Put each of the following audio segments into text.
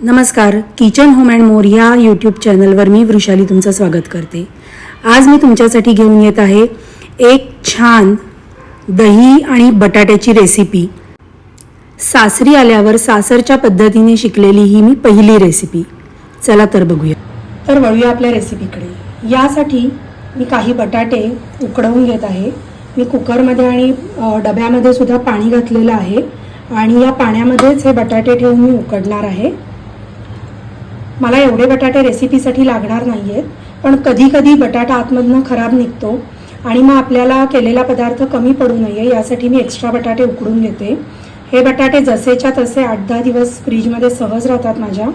नमस्कार kitchen home and more ह्या YouTube चॅनलवर मी वृषाली तुमचं स्वागत करते. आज मी तुमच्यासाठी घेऊन येत आहे एक छान दही आणि बटाट्याची रेसिपी सासरी आल्यावर सासरच्या पद्धतीने शिकलेली ही मी पहिली रेसिपी चला तर बघूया. तर वळूया आपल्या रेसिपीकडे यासाठी मी काही बटाटे उकडवून घेत आहे. मी कुकरमध्ये आणि डब्यामध्ये सुद्धा पाणी घातलेलं आहे. आणि या पाण्यामध्येच हे बटाटे ठेवून मी उकडणार आहे. मला एवढे बटाटे रेसिपीसाठी लागणार नाही आहेत पण कधी कधी बटाटा आतमधनं खराब निघतो आणि मग आपल्याला केलेला पदार्थ कमी पडू नये यासाठी मी एक्स्ट्रा बटाटे उकडून घेते. हे बटाटे जसेच्या तसे आठ दहा दिवस फ्रीजमध्ये सहज राहतात माझ्या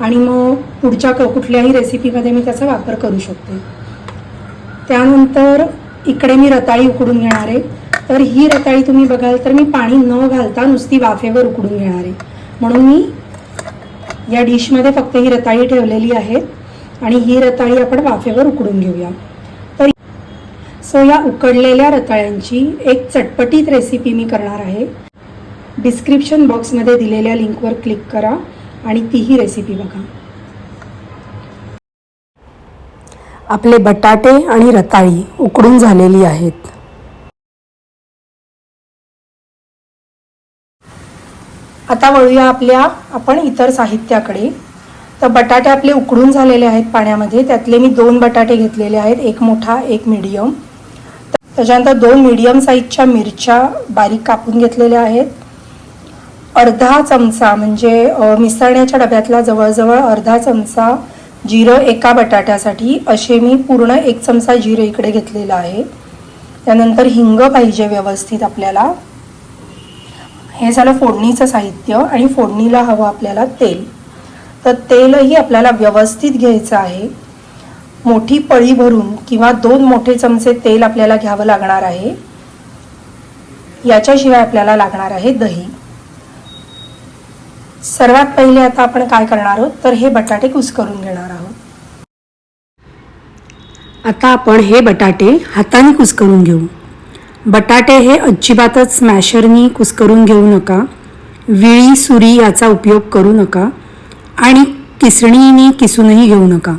आणि मग पुढच्या क कुठल्याही रेसिपीमध्ये मी त्याचा वापर करू शकते. त्यानंतर इकडे मी रताळी उकडून घेणार आहे. तर ही रताळी तुम्ही बघाल तर मी पाणी न घालता नुसती वाफेवर उकडून घेणार आहे. म्हणून मी या डिशमध्ये फक्त ही रताळी ठेवलेली आहे आणि ही रताळी आपण वाफेवर उकडून घेऊया. तर सो या उकडलेल्या रताळ्यांची एक चटपटीत रेसिपी मी करणार आहे. डिस्क्रिप्शन बॉक्समध्ये दिलेल्या लिंकवर क्लिक करा आणि तीही रेसिपी बघा. आपले बटाटे आणि रताळी उकडून झालेली आहेत. आता वळूया आपल्या आपण इतर साहित्याकडे. तर बटाटे आपले उकडून झालेले आहेत पाण्यामध्ये. त्यातले मी दोन बटाटे घेतलेले आहेत. एक मोठा एक मिडियम त्याच्यानंतर दोन मिडियम साईजच्या मिरच्या बारीक कापून घेतलेल्या आहेत. अर्धा चमचा म्हणजे मिसळण्याच्या डब्यातला जवळजवळ अर्धा चमचा जिरं एका बटाट्यासाठी. असे मी पूर्ण एक चमचा जिरं इकडे घेतलेलं आहे. त्यानंतर हिंग पाहिजे व्यवस्थित आपल्याला. हे झालं फोडणीचं साहित्य आणि फोडणीला हवं आपल्याला तेल. तर तेलही आपल्याला व्यवस्थित घ्यायचं आहे. मोठी पळी भरून किंवा दोन मोठे चमचे तेल आपल्याला घ्यावं लागणार आहे. याच्याशिवाय आपल्याला लागणार आहे दही. सर्वात पहिले आता आपण काय करणार आहोत? तर हे बटाटे कुस्करून घेणार आहोत. आता आपण हे बटाटे हाताने कुस्करून घेऊ. बटाटे हे अजिबातच स्मॅशरनी कुस्करून घेऊ नका. विळी सुरी याचा उपयोग करू नका. आणि किसणीने किसूनही घेऊ नका.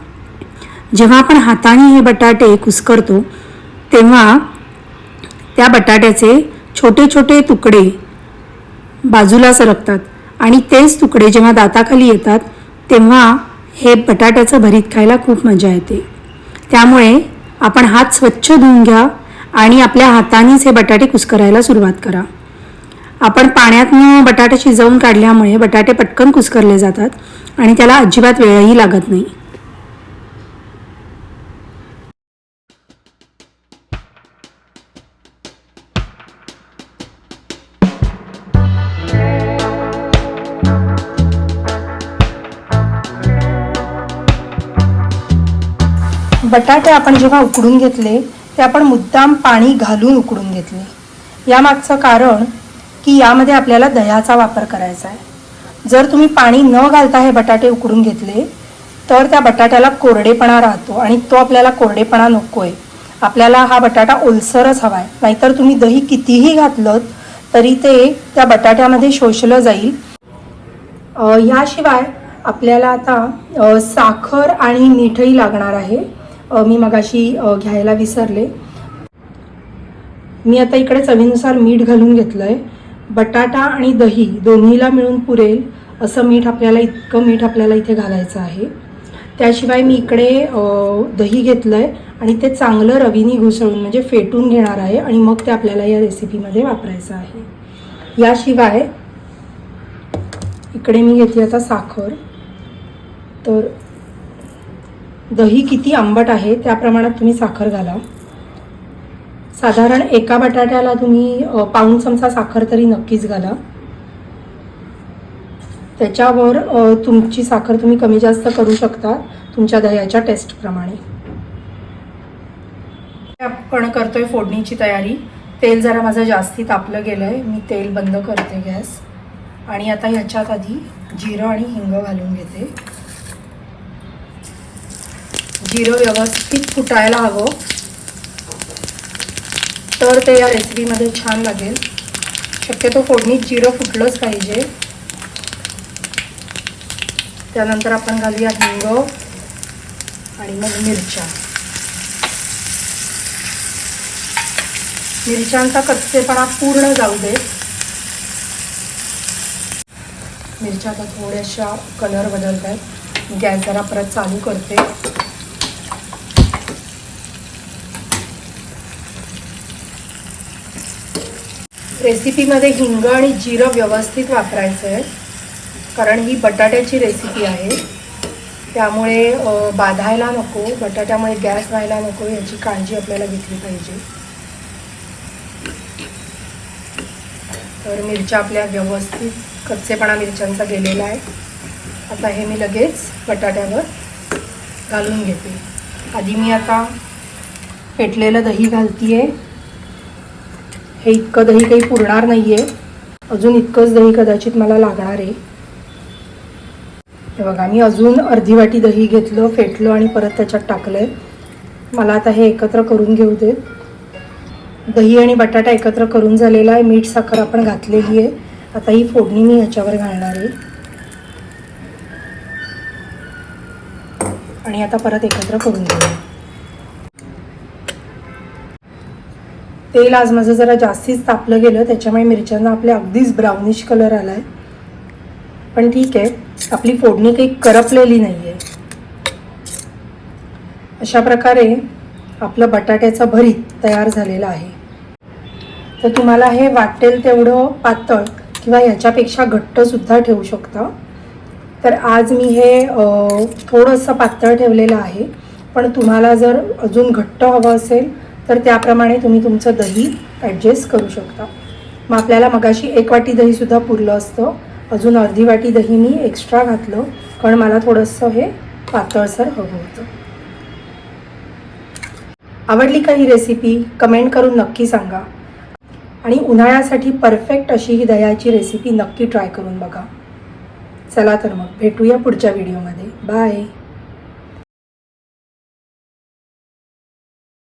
जेव्हा आपण हाताने हे बटाटे कुस्करतो तेव्हा त्या बटाट्याचे छोटे छोटे तुकडे बाजूला सरकतात. आणि तेच तुकडे जेव्हा दाताखाली येतात तेव्हा हे बटाट्याचं भरीत खायला खूप मजा येते. त्यामुळे आपण हात स्वच्छ धुवून घ्या. आणि आपल्या हातानेच हे बटाटे कुस्करायला सुरुवात करा. आपण पाण्यातनं बटाटे शिजवून काढल्यामुळे बटाटे पटकन कुस्करले जातात आणि त्याला अजिबात वेळही लागत नाही. बटाटे आपण जेव्हा उकडून घेतले ते आपण मुद्दाम पाणी घालून उकडून घेतले. यामागचं कारण की यामध्ये आपल्याला दह्याचा वापर करायचा आहे. जर तुम्ही पाणी न घालता हे बटाटे उकडून घेतले तर त्या बटाट्याला कोरडेपणा राहतो आणि तो आपल्याला कोरडेपणा नको आहे आपल्याला हा बटाटा ओलसरच हवा आहे नाहीतर तुम्ही दही कितीही घातलं तरी ते त्या बटाट्यामध्ये शोषलं जाईल. ह्याशिवाय याशिवाय आपल्याला आता साखर आणि मीठही लागणार आहे. मी मगाशी घ्यायला विसरले. मी आता इकडे चवीनुसार मीठ घालून घेतलं आहे बटाटा आणि दही दोन्हीला मिळून पुरेल असं मीठ आपल्याला इतकं मीठ आपल्याला इथे घालायचं आहे. त्याशिवाय मी इकडे दही घेतलं आहे आणि ते चांगलं रवीने घुसळून म्हणजे फेटून घेणार आहे आणि मग ते आपल्याला या रेसिपीमध्ये वापरायचं आहे. याशिवाय इकडे मी घेतली आता साखर. तर दही किती आंबट आहे त्या प्रमाणात तुम्ही साखर घाला साधारण एका बटाट्याला तुम्ही पाऊण चमचा साखर तरी नक्कीच घाला. त्याच्यावर तुमची साखर तुम्ही कमी जास्त करू शकता तुमच्या दह्याच्या टेस्टप्रमाणे आपण करतोय फोडणीची तयारी. तेल जरा माझं जास्ती तापलं गेलं आहे मी तेल बंद करते गॅस. आणि आता ह्याच्यात आधी जिरं आणि हिंग घालून घेते. जिरं व्यवस्थित फुटायला हवं. तर ते या रेसिपीमध्ये छान लागेल. शक्यतो फोडणीत जिरं फुटलंच पाहिजे. त्यानंतर आपण घालूया हिंग आणि मग मिरच्या. मिरच्यांचा कच्चेपणा पूर्ण जाऊ दे. मिरच्या आता थोड्याशा कलर बदलत आहेत गॅस जरा परत चालू करते. रेसिपीमध्ये हिंग आणि जिरं व्यवस्थित वापरायचं आहे. कारण ही बटाट्याची रेसिपी आहे. त्यामुळे बाधायला नको बटाट्यामुळे गॅस व्हायला नको याची काळजी आपल्याला घेतली पाहिजे. तर मिरच्या आपल्या व्यवस्थित कच्चेपणा मिरच्यांचा गेलेला आहे. आता हे मी लगेच बटाट्यावर घालून घेते. आधी मी आता फेटलेलं दही घालतीये. हे इतकं दही काही पुरणार नाही आहे अजून इतकंच दही कदाचित मला लागणार आहे. हे बघा मी अजून अर्धी वाटी दही घेतलं फेटलं आणि परत त्याच्यात टाकलं आहे मला आता हे एकत्र करून घेऊ देत दही आणि बटाटा एकत्र करून झालेला आहे. मीठ साखर आपण घातलेली आहे. आता ही फोडणी मी ह्याच्यावर घालणार आहे. आणि आता परत एकत्र करून घेऊ. तेल आज माझं जरा जास्तीच तापलं गेलं त्याच्यामुळे मिरच्यांना आपल्या अगदीच ब्राउनिश कलर आला आहे पण ठीक आहे आपली फोडणी काही करपलेली नाही आहे अशा प्रकारे आपलं बटाट्याचं भरीत तयार झालेला आहे. तर तुम्हाला हे वाटेल तेवढं पातळ किंवा ह्याच्यापेक्षा घट्टसुद्धा ठेवू शकता. तर आज मी हे थोडंसं पातळ ठेवलेलं आहे. पण तुम्हाला जर अजून घट्ट हवं असेल तर त्याप्रमाणे तुम्ही तुमचं दही ॲडजस्ट करू शकता. मग आपल्याला मगाशी एक वाटी दहीसुद्धा पुरलं असतं. अजून अर्धी वाटी दही मी एक्स्ट्रा घातलं. कारण मला थोडंसं हे पातळसर हवं होतं. आवडली का ही रेसिपी कमेंट करून नक्की सांगा. आणि उन्हाळ्यासाठी परफेक्ट अशी ही दह्याची रेसिपी नक्की ट्राय करून बघा. चला तर मग भेटूया पुढच्या व्हिडिओमध्ये बाय